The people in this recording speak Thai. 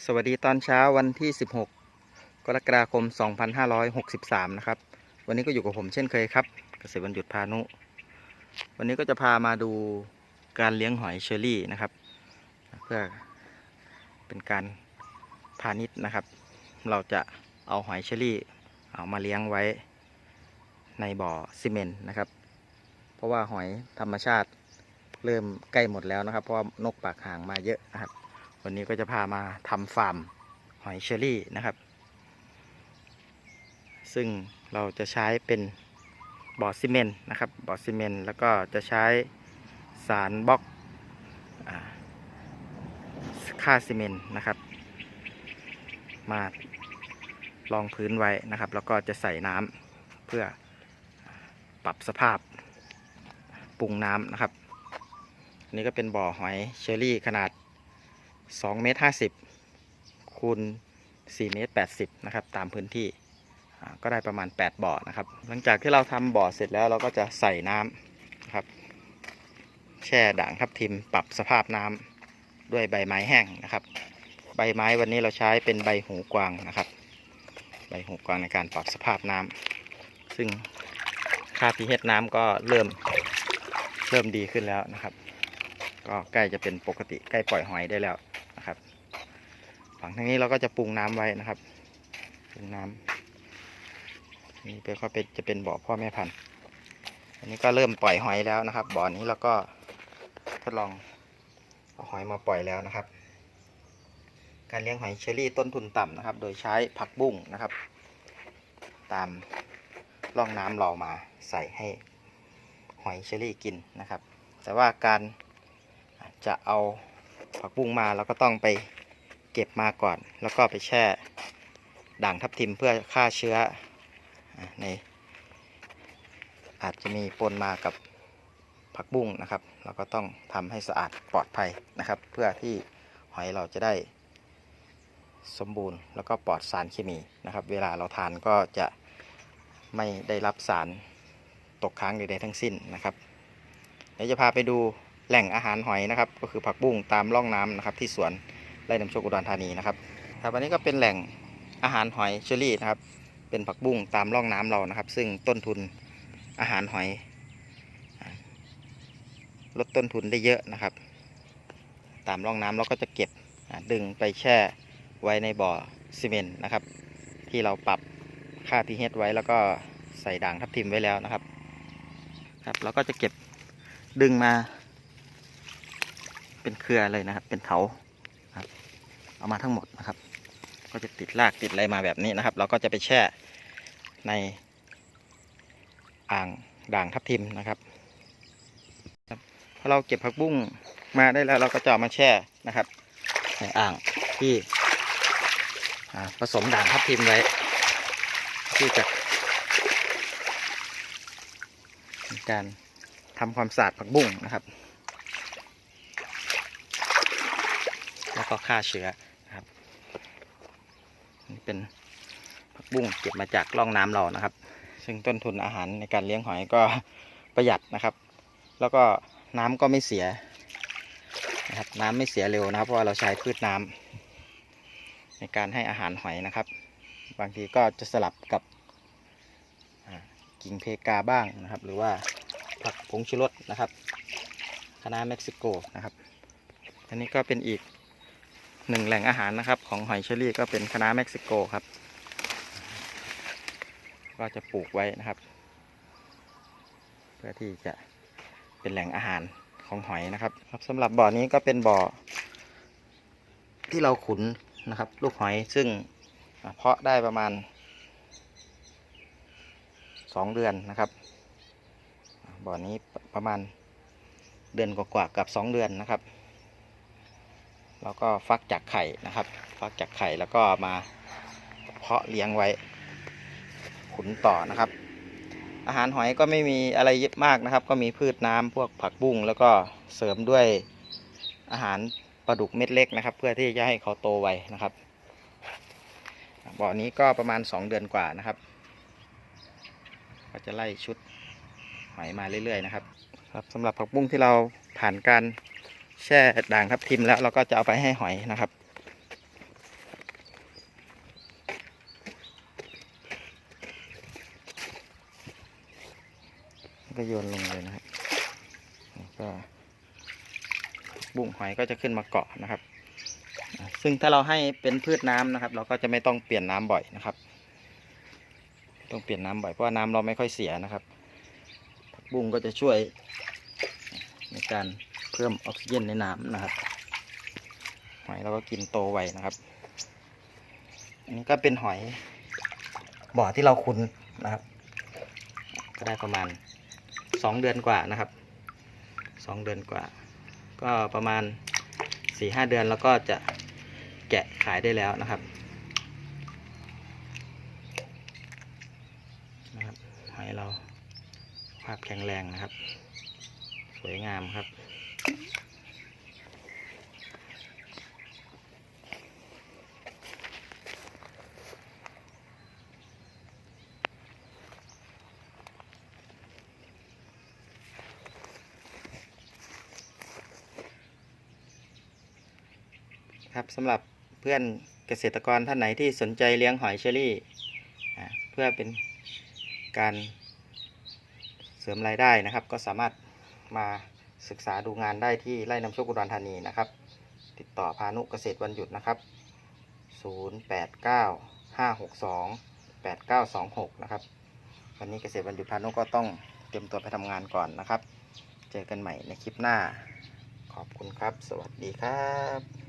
สวัสดีตอนเช้าวันที่ 16 กรกฎาคม 2563 นะครับ วันนี้ก็อยู่กับผมเช่นเคยครับ เกษตรวันหยุดพานุ วันนี้ก็จะพามาดูการเลี้ยงหอยเชอรี่นะครับ เพื่อเป็นการพาณิชย์นะครับ เราจะเอาหอยเชอรี่เอามาเลี้ยงไว้ในบ่อซีเมนต์นะครับ เพราะว่าหอยธรรมชาติเริ่มใกล้หมดแล้วนะครับ เพราะว่านกปากห่างมาเยอะนะครับ วันนี้ก็จะพามาทำฟาร์มหอยเชอรี่นะครับ ซึ่งเราจะใช้เป็นบ่อซีเมนต์นะครับบ่อซีเมนต์แล้วก็จะใช้สารบล็อกค่าซีเมนต์นะครับ มารองพื้นไว้นะครับ แล้วก็จะใส่น้ำเพื่อปรับสภาพปรุงน้ำนะครับนนี้ก็เป็นบ่อหอยเชอรี่ขนาด 2เมตร50คูณ4เมตร80นะครับ ตามพื้นที่ก็ได้ประมาณ 8 บ่อนะครับ หลังจากที่เราทำบ่อเสร็จแล้วเราก็จะใส่น้ำนะครับ แช่ด่างทับทิมปรับสภาพน้ำด้วยใบไม้แห้งนะครับ ใบไม้วันนี้เราใช้เป็นใบหูกวางนะครับ ใบหูกวางในการปรับสภาพน้ำซึ่งค่า pH น้ำก็เริ่มเริ่มดีขึ้นแล้วนะครับ ก็ใกล้จะเป็นปกติใกล้ปล่อยหอยได้แล้ว นะครับ ฝั่งทางนี้เราก็จะปรุงน้ำไว้นะครับ ปรุงน้ำนี่เป็นก็เป็นจะเป็นบ่อพ่อแม่พันธุ์ อันนี้ก็เริ่มปล่อยหอยแล้วนะครับ บ่อนี้เราก็ทดลองเอาหอยมาปล่อยแล้วนะครับ การเลี้ยงหอยเชอรี่ต้นทุนต่ำนะครับ โดยใช้ผักบุ้งนะครับ ตามร่องน้ำเรามาใส่ให้หอยเชอรี่กินนะครับ แต่ว่าการจะเอา ผักบุ้งมาแล้วก็ต้องไปเก็บมาก่อน แล้วก็ไปแช่ด่างทับทิมเพื่อฆ่าเชื้อในอาจจะมีปนมากับผักบุ้งนะครับ เราก็ต้องทำให้สะอาดปลอดภัยนะครับ เพื่อที่หอยเราจะได้สมบูรณ์ แล้วก็ปลอดสารเคมีนะครับ เวลาเราทานก็จะไม่ได้รับสารตกค้างใดๆทั้งสิ้นนะครับเดี๋ยวจะพาไปดู แหล่งอาหารหอยนะครับ ก็คือผักบุ้งตามร่องน้ำนะครับ ที่สวนไร่น้ำโชคอุดรธานีนะครับครับอันนี้ก็เป็นแหล่งอาหารหอยเชอรี่นะครับ เป็นผักบุ้งตามร่องน้ำเรานะครับ ซึ่งต้นทุนอาหารหอย ลดต้นทุนได้เยอะนะครับ ตามร่องน้ำเราก็จะเก็บดึงไปแช่ไว้ในบ่อซีเมนต์นะครับ ที่เราปรับค่า pH ไว้แล้วก็ใส่ด่างทับทิมไว้แล้วนะครับ ครับเราก็จะเก็บดึงมา เป็นเครือเลยนะครับ เป็นเถาครับ เอามาทั้งหมดนะครับ ก็จะติดรากติดอะไรมาแบบนี้นะครับ เราก็จะไปแช่ในอ่างด่างทับทิมนะครับพอเราเก็บผักบุ้งมาได้แล้วเราก็จะเอามาแช่นะครับ ในอ่างที่ผสมด่างทับทิมไว้ที่จะการทำความสะอาดผักบุ้งนะครับ แล้ว ก็ฆ่าเชื้อครับนี่เป็นผักบุ้งเก็บมาจากร่องน้ำเรานะครับ ซึ่งต้นทุนอาหารในการเลี้ยงหอยก็ประหยัดนะครับ แล้วก็น้ำก็ไม่เสียนะครับน้ำไม่เสียเร็วนะครับ เพราะว่าเราใช้พืชน้ำในการให้อาหารหอยนะครับ บางทีก็จะสลับกับกิ่งเพกาบ้างนะครับ หรือว่าผักผงชูรสนะครับคณะเม็กซิโกนะครับ อันนี้ก็เป็นอีก หนึ่งแหล่งอาหารนะครับ ของหอยเชอรี่ก็เป็นคณะเม็กซิโกครับ ก็จะปลูกไว้นะครับ เพื่อที่จะเป็นแหล่งอาหารของหอยนะครับ ครับสำหรับบ่อนี้ก็เป็นบ่อ ที่เราขุนนะครับ ลูกหอยซึ่งเพาะได้ประมาณสองเดือนนะครับ บ่อนี้ประมาณเดือนกว่าๆกับสองเดือนนะครับ แล้วก็ฟักจากไข่นะครับ ฟักจากไข่แล้วก็มาเพาะเลี้ยงไว้ ขุนต่อนะครับ อาหารหอยก็ไม่มีอะไรเยอะมากนะครับ ก็มีพืชน้ำพวกผักบุ้งแล้วก็เสริมด้วยอาหารปลาดุกเม็ดเล็กนะครับ เพื่อที่จะให้เขาโตไวนะครับบ่อนี้ก็ประมาณ 2 เดือนกว่านะครับ ก็จะไล่ชุดหอยมาเรื่อยๆนะครับ ครับสำหรับผักบุ้งที่เราผ่านการ แช่ด่างทับทิมแล้วเราก็จะเอาไปให้หอยนะครับ ก็โยนลงเลยนะครับก็บุ้งหอยก็จะขึ้นมาเกาะนะครับ ซึ่งถ้าเราให้เป็นพืชน้ำนะครับ เราก็จะไม่ต้องเปลี่ยนน้ำบ่อยนะครับ ต้องเปลี่ยนน้ำบ่อยเพราะว่าน้ำเราไม่ค่อยเสียนะครับ บุ้งก็จะช่วยในการ เพิ่มออกซิเจนในน้ำนะครับหอยเราก็กินโตไวนะครับอันนี้ก็เป็นหอยบ่อที่เราคุ้นนะครับ ก็ได้ประมาณสองเดือนกว่านะครับสองเดือนกว่า ก็ประมาณสี่ห้าเดือนแล้วก็จะแกะขายได้แล้วนะครับนะครับหอยเราภาพแข็งแรงนะครับ สวยงามครับ ครับสำหรับเพื่อนเกษตรกรท่านไหนที่สนใจเลี้ยงหอยเชอรี่เพื่อเป็นการเสริมรายได้นะครับ ก็สามารถมา ศึกษาดูงานได้ที่ไร่น้ำโชคอุดรธานีนะครับ ติดต่อพานุเกษตรวันหยุดนะครับ 089 562 8926 นะครับ วันนี้เกษตรวันหยุดพานุก็ต้องเตรียมตัวไปทำงานก่อนนะครับ เจอกันใหม่ในคลิปหน้า ขอบคุณครับ สวัสดีครับ